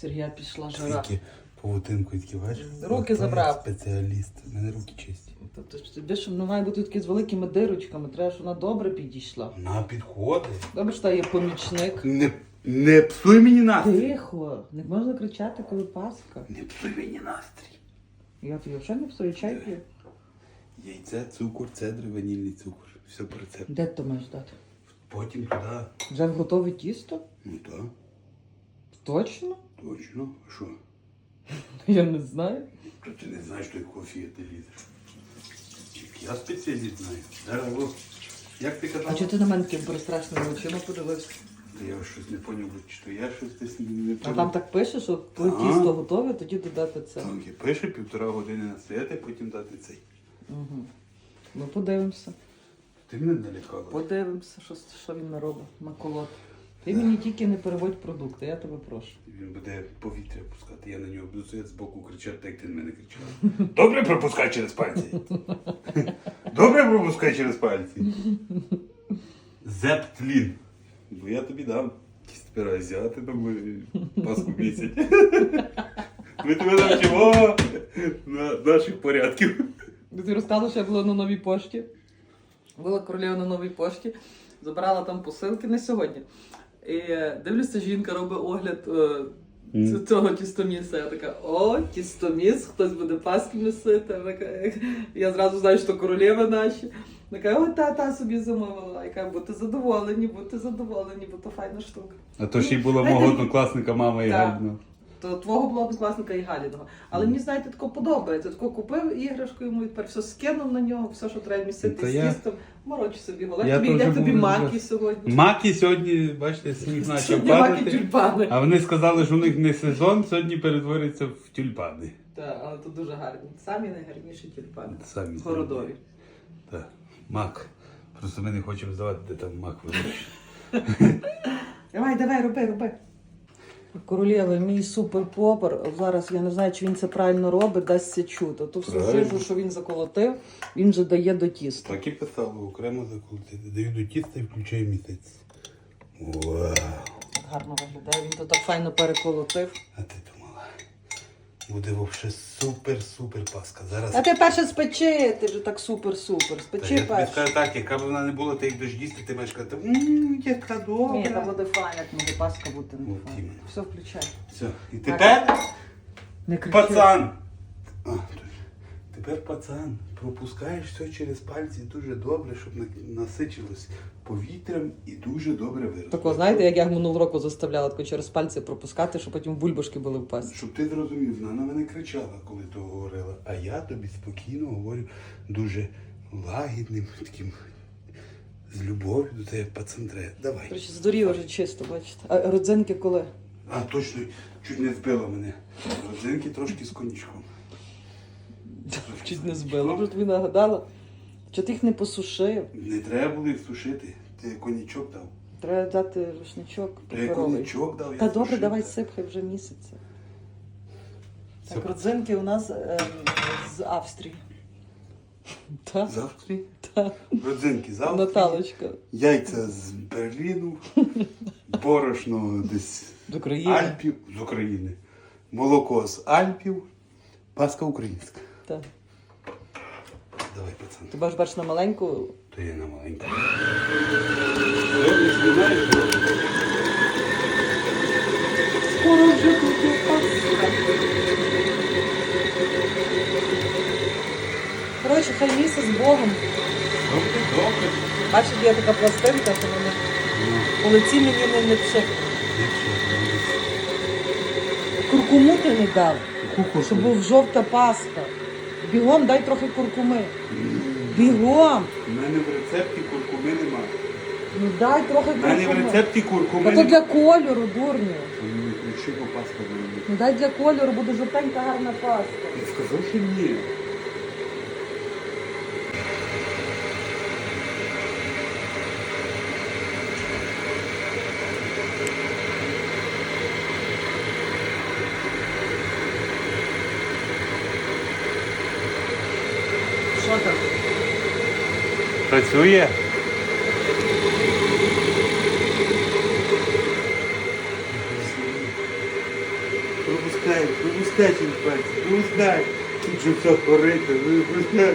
Сергія пішла жара. Тільки павутинку такі бачиш? Руки забрав. Спеціаліст. У мене руки чисті. Тобто ж тобі щоб не має бути такі з великими дирочками, треба, щоб вона добре підійшла. На підходи. Добре, що є помічник. Не, не псуй мені настрій. Тихо, не можна кричати, коли Пасха. Не псуй мені настрій. Я тобі взагалі не псую чай п'ю. Яйце, цукор, цедри, ванільний цукор. Все по рецепту. Де ти маєш дати? Потім туди. Вже готове тісто? Ну так, Точно? точно. А що? Я не знаю. То ти не знаєш, той кофі ти. Тільки Я спеціаліст знаю. Зараз, о, як ти казав? А чого ти на мене таким перестрашними очима подивився? Та Я щось не поняв, чи то я щось десь не А поняв. там так пише, що коли Ага. тісто готове, тоді додати це. Так, і пише півтора години настояти, потім дати цей. Угу. Ну подивимося. Ти мене налякала. Подивимося, що, що він наробить. Маколот. Ти мені тільки не переводь продукти, я тебе прошу. Він буде повітря пускати, я на нього буду стояти збоку кричати, так як ти на мене кричав. Добре пропускай через пальці. Добре пропускай через пальці. Зептлін. Бо я тобі дам. Якісь тепер азіати там паску місяць. Ми тебе навчимо на наших порядків. Ти розказував, що я була на новій пошті. Була королева на новій пошті, забирала там посилки не сьогодні. І е, дивлюся, жінка робить огляд е, ц- цього тістоміса. Я така, о, тістоміс, хтось буде паски носити. Вона Я зразу знаю, що королеви наші. Така, о, та, та собі замовила. Я кажу, будьте задоволені, будьте задоволені, бо то файна штука. А то ще й була мого однокласника мама і Так. То твого було однокласника і Галіного. Але мені, знаєте, тако подобається. Тако купив іграшку йому і тепер все скинув на нього, все, що треба місити з я- тістом. Мороч собі голова. Я Тобі теж йде тобі був маки дуже- сьогодні. Маки сьогодні, бачите, сніг почав Сьогодні падати. тюльпани. А вони сказали, що у них не сезон, сьогодні перетвориться в тюльпани. Так, але тут дуже гарні. Самі найгарніші тюльпани. Самі Городові. Так, мак. Просто ми не хочемо здавати, де там мак вирощує. Давай, давай, роби, роби. Королєва, мій супер-попер. Зараз я не знаю, чи він це правильно робить, дасться. То все Правильно. що він заколотив, він же дає до тіста. Так і писало, окремо заколотити. Даю до тіста і включаю місяць. Вау! Гарно виглядає. Він то так файно переколотив. А ти думала? Буде взагалі супер-супер паска. Зараз. А ти перше спечи, ти вже так супер-супер. Та Спечи я тобі перше. скажу так, яка б вона не була, ти їх будеш їсти, ти маєш казати, ммм, яка добра. Ні, там буде файно, як може паска бути не От іменно. Все включай. Все. І тепер Не кричи. пацан. А, тепер пацан. Пропускаєш все через пальці дуже добре, щоб насичилось повітрям і дуже добре виросло. Тако, знаєте, як я минулого року заставляла тако через пальці пропускати, щоб потім бульбашки були в пасті. Щоб ти зрозумів, вона на мене кричала, коли то говорила. А я тобі спокійно говорю дуже лагідним, таким з любов'ю до тебе пацан треба. Давай. До речі, здуріло вже чисто, бачите. А родзинки коли? А точно, чуть не збила мене. Родзинки трошки з коньячком. Чуть не збило, вже тобі нагадала. Чи ти їх не посушив? Не треба було їх сушити. Ти коньячок дав. Треба дати рушничок Та паперовий. коньячок дав, я Та добре, сушив. давай сипхай вже місяця. Так, родзинки у нас ем, з Австрії. Так, Завтра? так. Родзинки завтра. Наталочка. Яйця з Берліну. Борошно десь З України. Альпів з України. Молоко з Альпів. Паска українська. Так. Давай, пацан. Ти бачиш, бачиш на маленьку. То є на маленьку. Скоро вже буде Пасха. Коротше, хай місяць з Богом. Добре, добре. Бачиш, є така пластинка, що вона Ну, лиці мені не, не пшик. Куркуму ти не дав, щоб був жовта паска. Бігом дай трохи куркуми. Бігом! У мене в рецепті куркуми немає. Ну дай трохи У мене в куркуми. рецепті куркуми Та то для кольору, дурню. Паска. Ну дай для кольору, буде жовтенька гарна паста. Ти сказав, що ні. Що? Працює? Пропускай, пропускай пальці, пропускай. Тут же все горить, пропускай.